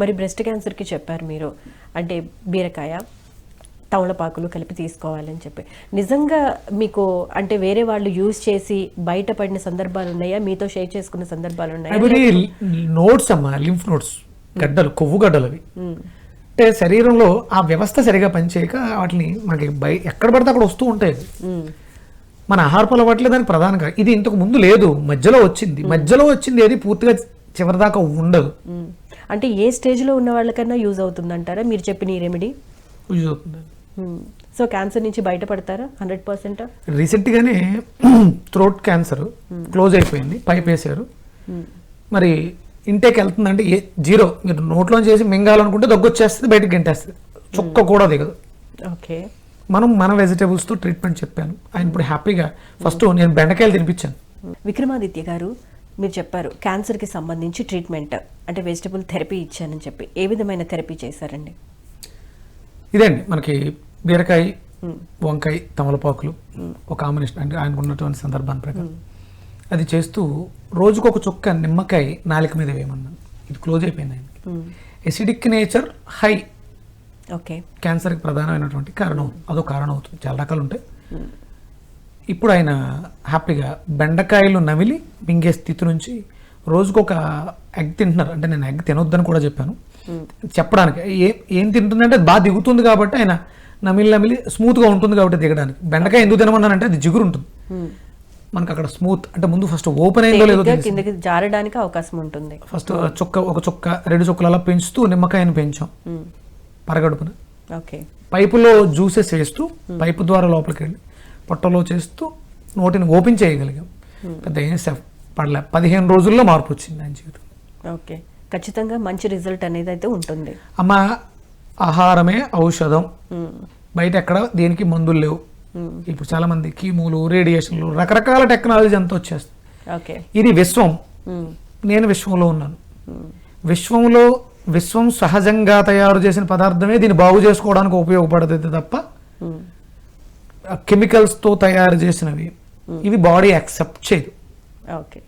మరి బ్రెస్ట్ క్యాన్సర్కి చెప్పారు మీరు. అంటే బీరకాయ తమలపాకులు కలిపి తీసుకోవాలని చెప్పి. నిజంగా మీకు అంటే వేరే వాళ్ళు యూజ్ చేసి బయటపడిన సందర్భాలు ఉన్నాయా? మీతో షేర్ చేసుకున్న సందర్భాలు ఉన్నాయా? నోట్స్ అమ్మా లింఫ్ నోట్స్ గడ్డలు కొవ్వు గడ్డలు అవి. ఉమ్, అంటే శరీరంలో ఆ వ్యవస్థ సరిగా పనిచేయక వాటిని మనకి బయ ఎక్కడ పడితే అక్కడ వస్తూ ఉంటాయి. ఉమ్, మన ఆహారపు అలవాట్లే దానికి ప్రధానంగా ఇది ఇంతకు ముందు లేదు మధ్యలో వచ్చింది. మధ్యలో వచ్చింది ఏది పూర్తిగా చివరిదాకా ఉండదు. అంటే ఏ స్టేజ్లో ఉన్న వాళ్ళకన్నా యూజ్ అవుతుందంటారా? మీరు చెప్పిన ఈ రెమెడీ? యూజ్ అవుతుంది. సో క్యాన్సర్ నుంచి బయటపడతారా? Hundred percent? రీసెంట్గానే థ్రోట్ క్యాన్సర్ క్లోజ్ అయిపోయింది పైప్ వేసారు మరి ఇంటేక్ వెళ్తుందంటే ఏ జీరో. మీరు నోట్లో చేసి మింగాలనుకుంటే దగ్గు వచ్చేస్తుంది బయటకు గంటేస్తుంది. చుక్క కూడా దిగదు. ఓకే. మనం మన వెజిటేబుల్స్తో ట్రీట్మెంట్ చెప్పాను. ఆయన ఇప్పుడు హ్యాపీగా ఫస్ట్ నేను బెండకాయలు తినిపించాను. విక్రమాదిత్య గారు మీరు చెప్పారు క్యాన్సర్కి సంబంధించి ట్రీట్మెంట్ అంటే వెజిటబుల్ థెరపీ ఇచ్చానని చెప్పి. ఏ విధమైన థెరపీ చేశారండి? ఇదండి మనకి బీరకాయ వంకాయ తమలపాకులు ఒక కాంబినేషన్ అంటే ఆయనకు ఉన్నటువంటి సందర్భాన్ని ప్రకారం. అది చేస్తూ రోజుకు ఒక చుక్క నిమ్మకాయ నాలుక మీద వేయమన్నాను. ఇది క్లోజ్ అయిపోయింది ఆయనకి. Acidic nature high okay. క్యాన్సర్కి ప్రధానమైనటువంటి కారణం అదో కారణం అవుతుంది. చాలా రకాలు ఉంటాయి. ఇప్పుడు ఆయన హ్యాపీగా బెండకాయలు నమిలి మింగే స్థితి నుంచి రోజుకు ఒక ఎగ్ తింటున్నారు. అంటే నేను ఎగ్ తినొద్దని కూడా చెప్పాను. చెప్పడానికి ఏ ఏం తింటుందంటే బాగా దిగుతుంది కాబట్టి ఆయన నమిలి నమిలి స్మూత్గా ఉంటుంది కాబట్టి దిగడానికి. బెండకాయ ఎందుకు తినమన్నానంటే అది జిగురు ఉంటుంది. మనకు అక్కడ స్మూత్ అంటే ముందు ఫస్ట్ ఓపెన్ అయిందో లేదో కిందకి జారడానికి అవకాశం ఉంటుంది. ఫస్ట్ చుక్క ఒక చుక్క రెండు చుక్కలు అలా పెంచుతూ నిమ్మకాయని పెంచాం. పరగడుపున. ఓకే. పైపులో జ్యూసెస్ వేస్తూ పైపు ద్వారా లోపలికి వెళ్ళి పొట్టలో చేస్తూ నోటిని ఓపెన్ చేయగలిగాం. పెద్ద ఏం సెఫ్ పడలే. పదిహేను రోజుల్లో మార్పు వచ్చింది ఆయన జీవితం. ఓకే. ఖచ్చితంగా మంచి రిజల్ట్ అనేది అయితే ఉంటుంది. అమ్మ ఆహారమే ఔషధం. బయట ఎక్కడ దేనికి మందులు లేవు. ఇప్పుడు చాలా మంది కీమోలు రేడియేషన్లు రకరకాల టెక్నాలజీ అంతా వచ్చేస్తుంది. ఓకే. ఇది విశ్వం. నేను విశ్వంలో ఉన్నాను. విశ్వంలో విశ్వం సహజంగా తయారు చేసిన పదార్థమే దీన్ని బాగు చేసుకోవడానికి ఉపయోగపడుతుంది తప్ప. కెమికల్స్తో తయారు చేసినవి. ఇవి బాడీ యాక్సెప్ట్ చేయదు. ఓకే